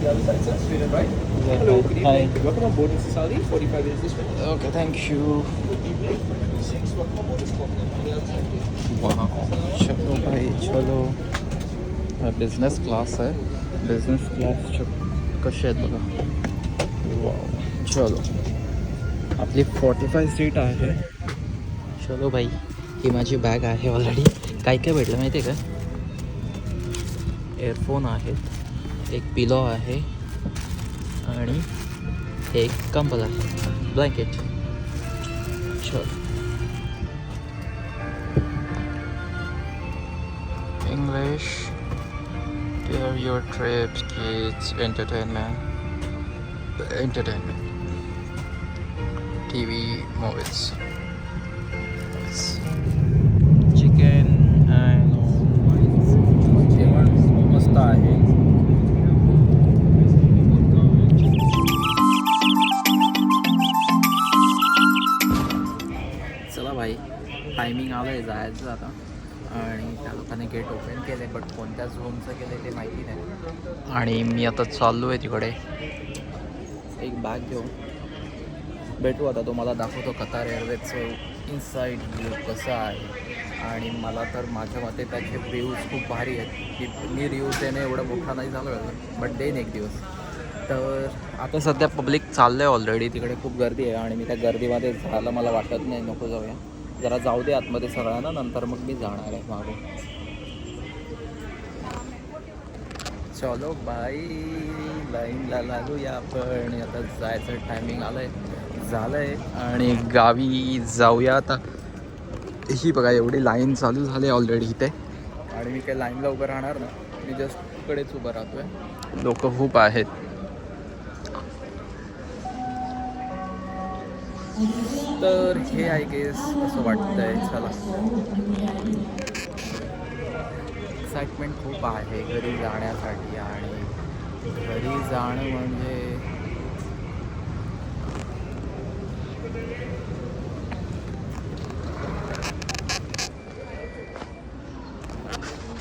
the other side, sir. Straight and right. Hello, good evening. Welcome on board, Mrs. Sally. 45 minutes this way. Okay thank you Good evening. Six, welcome on board, Mrs. Faulkner. On the other side, please. वाह चलो भाई चलो हा business class आहे business class कसे आहेत बघा wow चलो आपली फॉर्टी फाय सीट आहे चलो भाई ही माझी बॅग आहे ऑलरेडी काय काय भेटलं माहिती आहे का एअरफोन आहेत एक पिलो आहे आणि एक कंबल आहे ब्लँकेट चलो English. Clear your trips, kids, entertainment. Entertainment. TV, movies. कोणत्या झोनचं केलं ते माहिती नाही. आणि मी आता चाललो आहे तिकडे. एक बॅग घेऊन. भेटू आता तुम्हाला दाखवतो कतार एअरवेजचं इनसाईड व्ह्यू कसं आहे. आणि मला तर माझ्या मते त्याचे रिव्ह्यूज खूप भारी आहेत. की मी रिव्ह्यूज देणं एवढं मोठा नाही झालो बट देईन एक दिवस. तर आता सध्या पब्लिक चाललं आहे ऑलरेडी तिकडे खूप गर्दी आहे आणि मी त्या गर्दीमध्ये जायला मला वाटत नाही नको जाऊया. जरा जाऊ दे आतमध्ये सगळ्यांना नंतर मग मी जाणार आहे मागून चलो बाई. लाईनला लागूया आपण. आता जायचं टायमिंग आलं आहे झालं आहे आणि गावी जाऊया आता. ही बघा एवढी लाईन चालू झाली ऑलरेडी इथे. आणि मी काही लाईनला उभं राहणार ना मी जस्ट कडेच उभं राहतोय. लोक खूप आहेत. तर हे आय गेस असं वाटतंय. चला. एक्साइटमेंट खूप आहे घरी जाण्यासाठी आणि घरी जाणं म्हणजे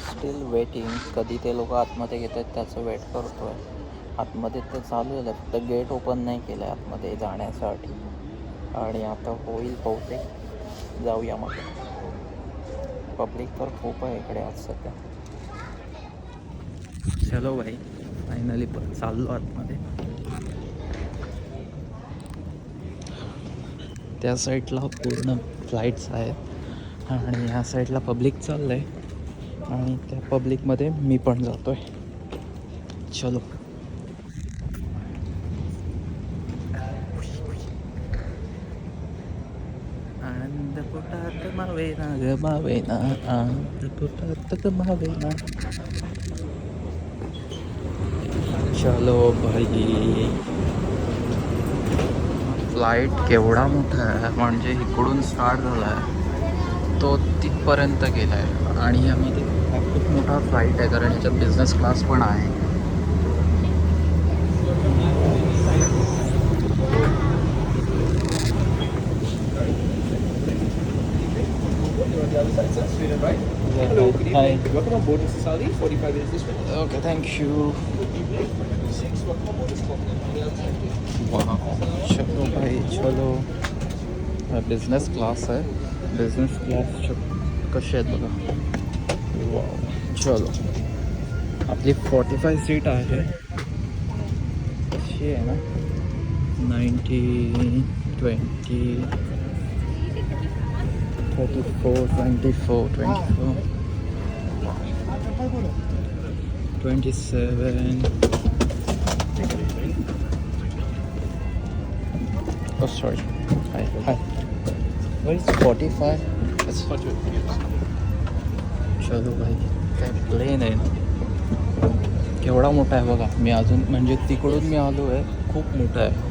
स्टील वेटिंग कधी ते लोक आतमध्ये घेत आहेत त्याचं वेट करतोय. आतमध्ये तर चालू आहे फक्त गेट ओपन नाही केलं आहे आतमध्ये जाण्यासाठी. आणि आता होईल बहुतेक. जाऊया मग. पब्लिक तर खूप आहे इकडे आज सध्या. चलो भाई फायनली पण चाललो आतमध्ये. त्या साईडला पूर्ण फ्लाईट्स आहेत. आणि ह्या साईडला पब्लिक चाललं आहे आणि त्या पब्लिकमध्ये मी पण जातो आहे चलो. आनंद पोटात मावेना गमावेना आनंद पुटात गमावेना चलो भाई। फ्लाईट केवढा मोठा आहे म्हणजे इकडून स्टार्ट झाला आहे तो तिथपर्यंत गेला आहे आणि यामध्ये हा खूप मोठा फ्लाईट आहे कारण याच्यात बिझनेस क्लास पण आहे. On the other चलो भाई चलो हा। बिझनेस क्लास है बिज़नेस क्लास कसे आहेत बघा चलो आपली फॉर्टी फाय सीट आहे कशी आहे ना ninety twenty thirty four twenty four twenty four twenty seven Oh, sorry. Hi. Hi. Where is 45? That's चलो भाई काय प्लेन आहे केवढा मोठा आहे बघा मी अजून म्हणजे तिकडून मी आलो आहे खूप मोठा आहे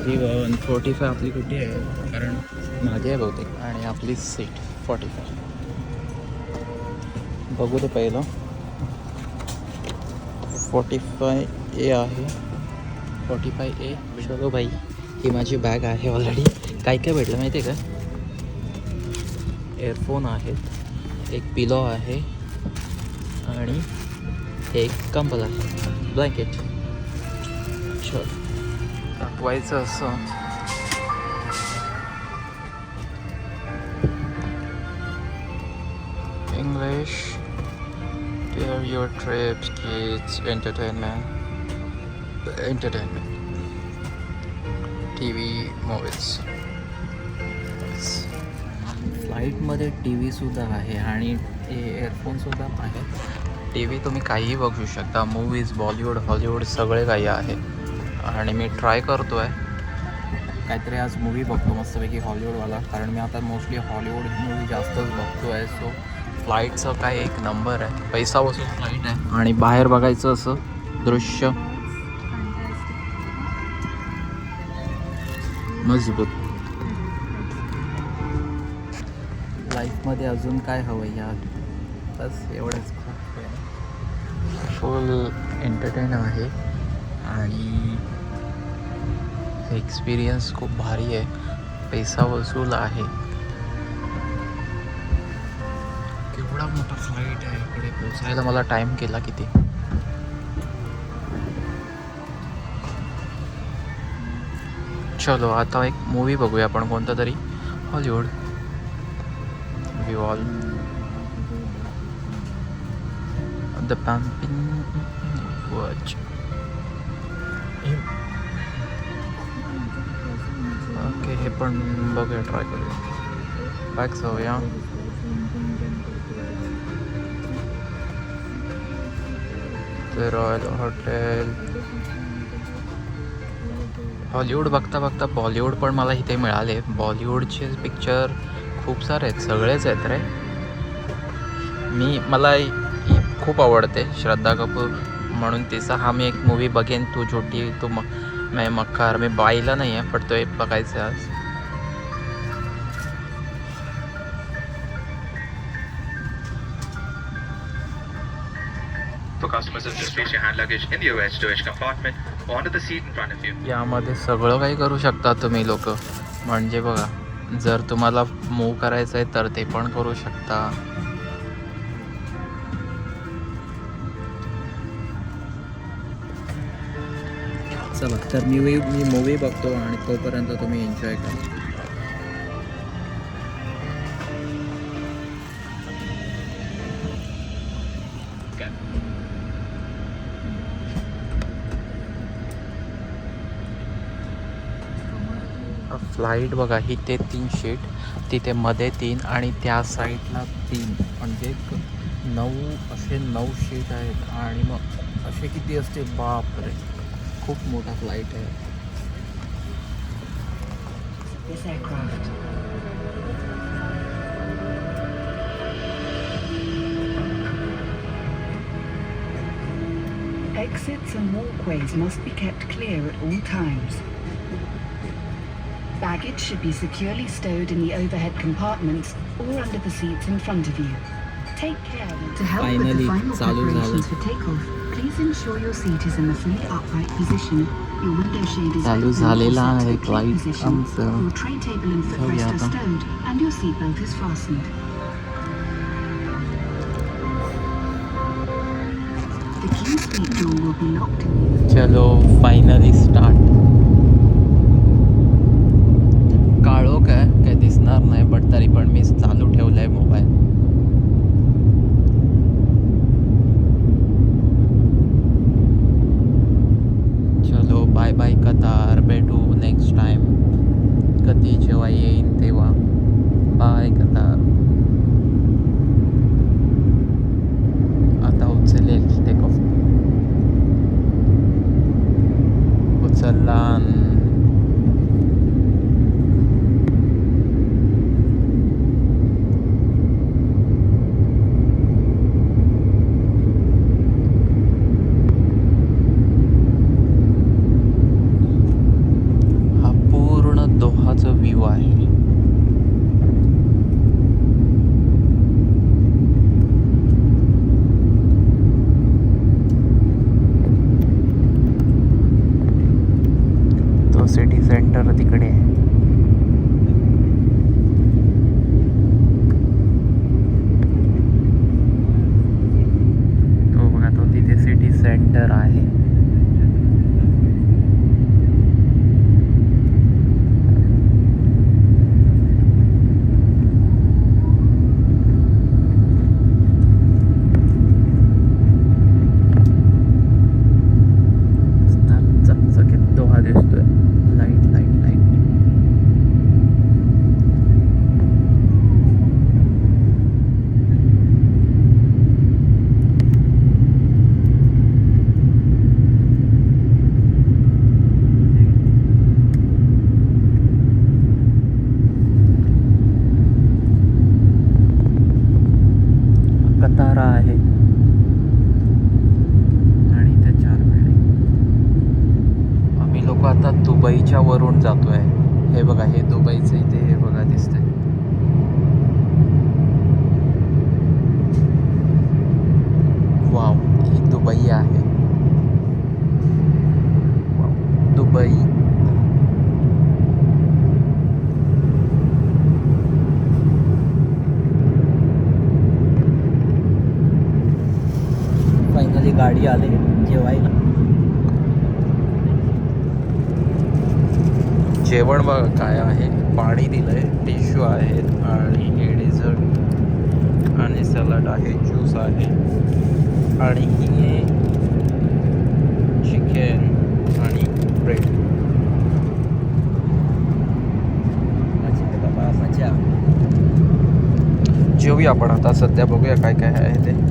थर्टी वन फोर्टी फाय आपली कुठे आहे? कारण मागे आहे बहुतेक. आणि आपली सीट फॉर्टी फाय बघू ते पहिलं. फोर्टी फाय ए आहे. स्पॉटीफाय ए चलो बाई ही माझी बॅग आहे ऑलरेडी काय काय भेटलं माहिती आहे का? एअरफोन आहेत एक पिलो आहे आणि एक कंबल आहे. ब्लँकेट चल दाखवायचं असं. English, Clear your trips, kids, entertainment, entertainment, TV, movies. फ्लाईटमध्ये टी व्हीसुद्धा आहे आणि एअरफोनसुद्धा आहे टी व्ही तुम्ही काहीही बघू शकता. मूवीज बॉलिवूड हॉलिवूड सगळे काही आहे. आणि मी ट्राय करतो आहे काहीतरी आज मूवी बघतो मस्तपैकी हॉलिवूडवाला कारण मी आता मोस्टली हॉलिवूड मूवी जास्तच बघतो आहे सो फ्लाईटचं काय एक नंबर आहे. पैसा वसूल फ्लाईट आहे. आणि बाहेर बघायचं असं दृश्य. मजबूत. लाईफमध्ये अजून काय हवं या बस एवढंच. फुल एंटरटेन आहे. आणि एक्सपिरियन्स खूप भारी आहे. पैसा वसूल आहे. केवढा मोठा फ्लाईट आहे इकडे. पोचायला मला टाईम केला किती? चलो आता एक मूवी बघूया आपण कोणता तरी. Hollywood we the pumping watch हे पण बघूया ट्राय करूया. बॅक्स जाऊया ते रॉयल हॉटेल हॉलिवूड बघता बघता बॉलिवूड पण मला इथे मिळाले. बॉलिवूडचे पिक्चर खूप सारे आहेत सगळेच आहेत रे. मी मला खूप आवडते श्रद्धा कपूर म्हणून तिचा. हा मी एक मूवी बघेन तू छोटी तू म मैं मक्कार. मी बाईला नाही आहे पण तो एक बघायचा आहे आज. For customers, just place your hand luggage in the overhead storage compartment or under the seat in front of you. यामध्ये सगळं काही करू शकता तुम्ही लोक म्हणजे बघा जर तुम्हाला मूव करायचं आहे तर ते पण करू शकता चला तर मी मी मूवी बघतो आणि तोपर्यंत तुम्ही एन्जॉय करा फ्लाईट बघा ही ते तीन शीट तिथे मध्ये तीन आणि त्या साईडला तीन म्हणजे नऊ असे नऊ शीट आहेत आणि मग असे किती असते बापरे खूप मोठा फ्लाईट आहे. Exits and walkways must be kept clear at all times. Baggage should be securely stowed in the overhead compartments or under the seats in front of you. Take care. To help with Finally, the final चालू preparations झालं. for takeoff, please ensure your seat is in the fully upright position. Your window shade is चालू open or झालेलं set to आहे the clear flight position. आमचं. Your tray table and जाऊया footrest are आता. stowed and your seatbelt is fastened. The queue suite door will be locked चलो finally start Dubai finally गाडी आली जेवायला. जेवण बघ काय आहे. पाणी दिलंय टिश्यू आहेत आणि हे डेझर्ट आणि सलाड आहे ज्यूस आहे. आणि ही चिकन आणि ब्रेड मजा जेवूया आपण आता सध्या बघूया काय काय आहे ते.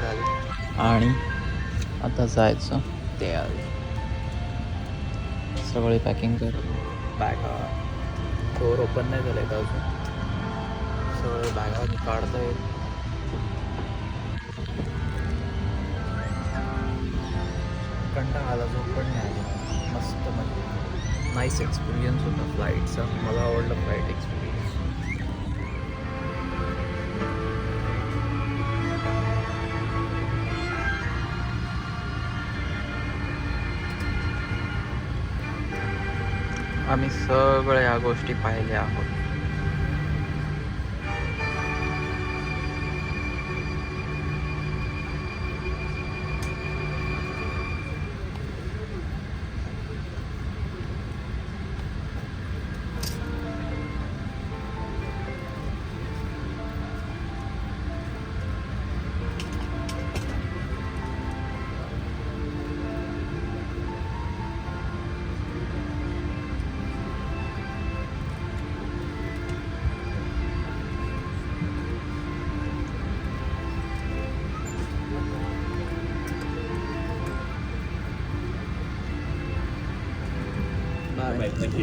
झाली. आणि आता जायचं. ते आलं. सगळी पॅकिंग कर बॅगा डोर ओपन नाही झालं आहे अजून? सगळं बॅगा काढता येईल कंटा आला झोप पण नाही आली. मस्त म्हणजे नाईस एक्सपिरियन्स होता फ्लाईटचा मला आवडलं फ्लाईट एक्सपिरियन्स आम्ही सगळ्या गोष्टी पाहिल्या आहोत.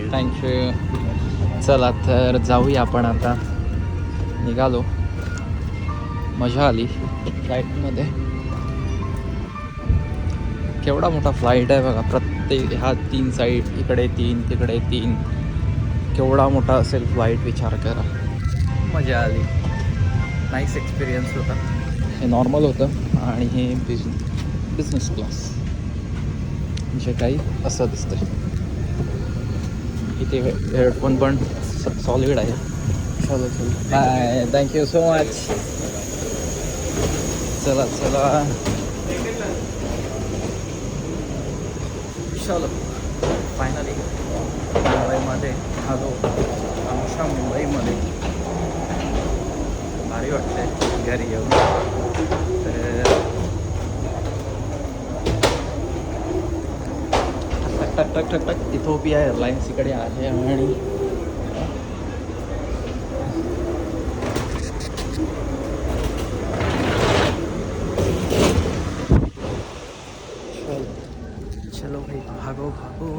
थँक्यू चला तर जाऊया आपण आता. निघालो. मजा आली फ्लाईटमध्ये केवढा मोठा फ्लाईट आहे बघा. प्रत्येक ह्या तीन साईड इकडे तीन तिकडे तीन. केवढा मोठा असेल फ्लाईट विचार करा. मजा आली. नाईस एक्सपिरियन्स होता. हे नॉर्मल होतं. आणि हे बिझ बिझनेस क्लास जे काही असं दिसतंय. इथे हेडफोन पण सॉलिड आहे चलो चलो बाय थँक्यू सो मच चला चला चलो फायनली मुंबईमध्ये आलो आमच्या मुंबईमध्ये भारी वाटते घरी येऊन तर टक टक टक टक. इथोपिया एअरलाइन्स इकडे आहे आणि चलो भाई भागो भागो.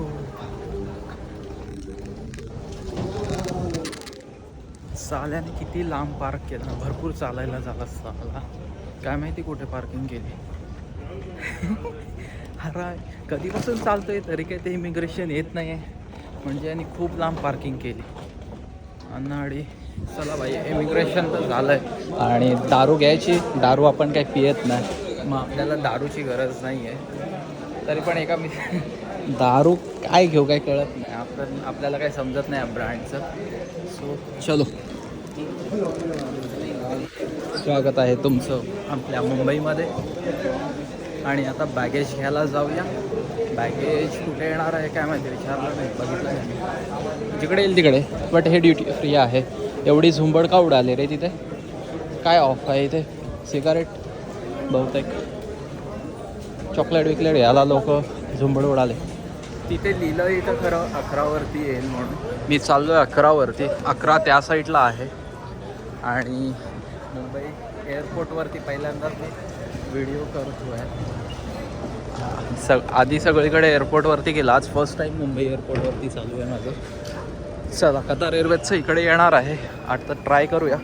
साल्याने किती लांब पार्क केला. भरपूर चालायला झाला साला. काय माहिती कुठे पार्किंग केली. अरे कधीपासून चालतोय तरी काही ते इमिग्रेशन येत नाही आहे म्हणजे आणि खूप लांब पार्किंग केली. अन्नाडी चला भाई इमिग्रेशन तर झालं आहे आणि दारू घ्यायची दारू आपण काही पियत नाही. मग आपल्याला दारूची गरज नाही आहे तरी पण एका मी दारू काय घेऊ काय कळत नाही. आपण आपल्याला काही समजत नाही ब्रँडचं सो चलो. स्वागत आहे तुमचं आपल्या मुंबईमध्ये. आणि आता बॅगेज घ्यायला जाऊया. बॅगेज कुठे येणार आहे काय माहिती विचारलं नाही बघितलं नाही. जिकडे येईल तिकडे. बट हे ड्युटी फ्री आहे. एवढी झुंबड का उडाली रे तिथे? काय ऑफ आहे इथे? सिगारेट बहुतेक. चॉकलेट विकलेट याला लोक झुंबड उडाले. तिथे लिहिलं इथं खरं अकरावरती येईल म्हणून. मी चाललो आहे अकरावरती. अकरा त्या साईडला आहे. आणि मुंबई एअरपोर्टवरती पहिल्यांदाच मी व्हिडिओ करतो आहे सग आधी सगळीकडे एअरपोर्टवरती गेला. आज फर्स्ट टाईम मुंबई एअरपोर्टवरती चालू आहे माझं. चला कतार एअरवेजचं इकडे येणार आहे. आता ट्राय करूया.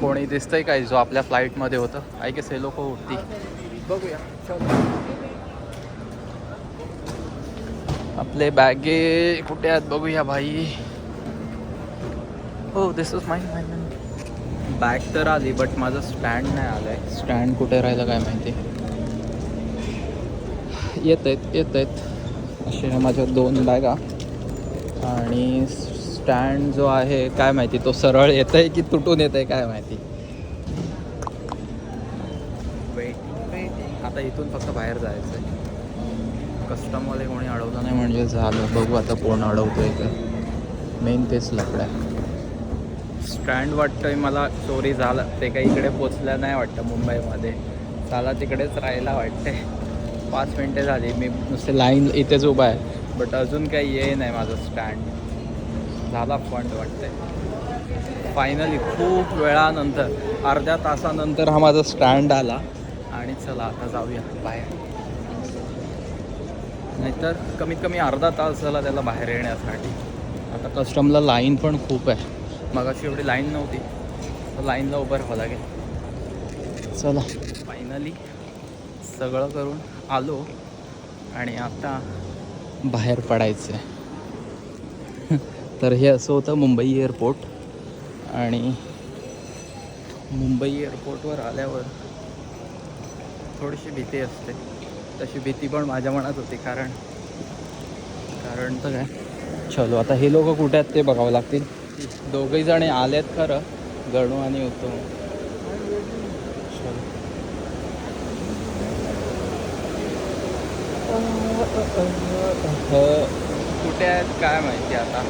कोणी दिसतंय काय? जो आपल्या फ्लाईटमध्ये होतं. ऐक हे लोक उठती बघूया. आपले बॅगे कुठे आहेत बघूया भाई. हो दिस इज माय माय बॅग तर आली बट माझं स्टँड नाही आलं आहे स्टँड कुठे राहिलं काय माहिती? येत आहेत येत आहेत असे ह्या माझ्या दोन बॅगा. आणि स्टँड जो आहे काय माहिती तो सरळ येत आहे की तुटून येत आहे काय माहिती. वेटिंग आता इथून फक्त बाहेर जायचं आहे कस्टमरला कोणी अडवलं नाही म्हणजे झालं. बघू आता कोण अडवतोय का मेन तेच लफड्या स्टँड वाटतंय मला चोरी झालं. ते काही इकडे पोचलं नाही वाटतं मुंबईमध्ये. त्याला तिकडेच राहायला वाटते पाच मिनटे झाली. मी नुसते लाईन इथेच उभा आहे. बट अजून काही ये नाही माझं स्टँड झाला फंड वाटते फायनली खूप वेळानंतर अर्ध्या तासानंतर हा माझा स्टँड आला. आणि चला आता जाऊया बाहेर. नाहीतर कमीत कमी अर्धा तास झाला त्याला बाहेर येण्यासाठी. आता कस्टमला लाईन पण खूप आहे. मग अशी एवढी लाईन नव्हती. तर लाईनला उभं राहावं लागेल. चला. फायनली सगळं करून आलो आणि आता बाहेर पडायचं. आहे तर हे असं होतं मुंबई एअरपोर्ट. आणि मुंबई एअरपोर्टवर आल्यावर थोडीशी भीती असते. तशी भीती पण माझ्या मनात होती कारण कारण तर काय? चलो आता हे लोक कुठे आहेत ते बघावं लागतील. दोघही जणे आलेत खरं गणू आणि उत्तम. हो. कुठे आहेत काय माहिती आता.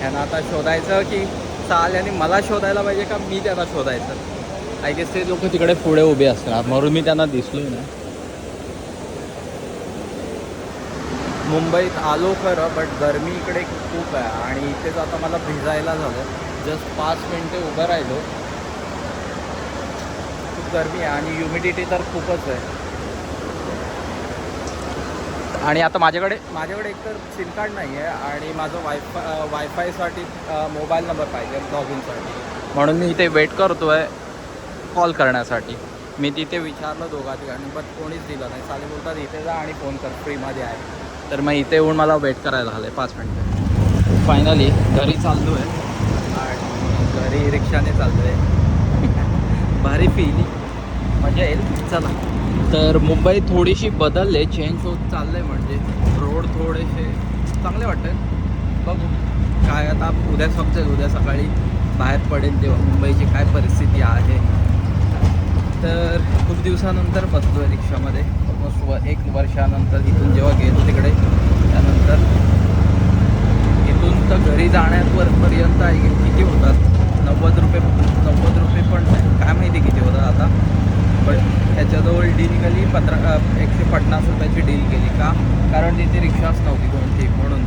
त्यांना आता शोधायचं की चाल आणि मला शोधायला पाहिजे का मी त्यांना शोधायचं? आय गेस ते लोक तिकडे पुढे उभे असतात म्हणून मी त्यांना दिसलो ना. मुंबईत आलो खरं बट गर्मी इकडे खूप आहे. आणि इथेच आता मला भिजायला झालं. जस्ट पाच मिनटे उभं राहिलो. खूप गर्मी आहे आणि ह्युमिडिटी तर खूपच आहे. आणि आता माझ्याकडे माझ्याकडे एकतर सिम कार्ड नाही आहे आणि माझं वायफाय वायफायसाठी मोबाईल नंबर पाहिजे लॉग इनसाठी म्हणून मी इथे वेट करतो आहे कॉल करण्यासाठी. मी तिथे विचारलं दोघा ठिकाणी पण कोणीच दिलं नाही. चालेल बोलतात इथे जा आणि फोन कर फ्रीमध्ये आहे. तर मग इथे येऊन मला वेट करायला झालं आहे पाच मिनटं. फायनली घरी चाललो आहे आणि घरी रिक्षाने चाललो आहे भारी फील मजा येईल. चला. तर मुंबई थोडीशी बदलले चेंज होत चाललंय म्हणजे रोड थोडेसे चांगले वाटते बघू काय आता उद्या समजेल उद्या सकाळी बाहेर पडेल तेव्हा मुंबईची काय परिस्थिती आहे. तर खूप दिवसानंतर बसलो आहे रिक्षामध्ये. ऑलमोस्ट व एक वर्षानंतर इथून जेव्हा गेलो तिकडे त्यानंतर इथून तर घरी जाण्यावर पर्यंत आहे. किती होतात? नव्वद रुपये नव्वद रुपये पण काय माहिती किती होतात आता? पण त्याच्याजवळ डील केली पंधरा एकशे पन्नास रुपयाची डील केली का? कारण तिथे रिक्षाच नव्हती कोणती म्हणून.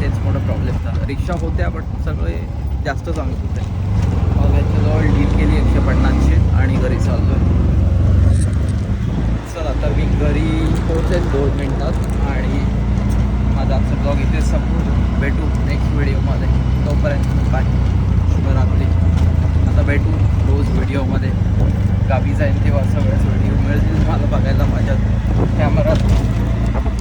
तेच मोठं प्रॉब्लेम झाला. रिक्षा होत्या बट सगळे जास्त चांगले होते. मग याच्याजवळ डील केली एकशे पन्नासची आणि घरी चाललो चला तर मी घरी पोहोचेल दोन मिनटात आणि माझा आजचा ब्लॉग इथे संपू भेटू नेक्स्ट व्हिडिओमध्ये तोपर्यंत बाय. शुभरात्री. आता भेटू रोज व्हिडिओमध्ये. गावी जाईन तेव्हा सगळ्याच व्हिडिओ मिळतील तुम्हाला बघायला माझ्या कॅमेरात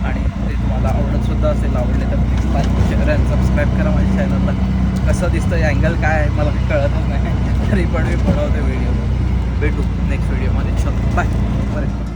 आणि ते तुम्हाला आवडतसुद्धा असेल आवडले तर प्लीज लाईक शेअर आणि सबस्क्राईब करा माझ्या चॅनलला कसं दिसतं अँगल काय आहे मला काही कळतच नाही. तरी पण मी बनवते व्हिडिओ भेटू नेक्स्ट व्हिडिओमध्ये चल बाय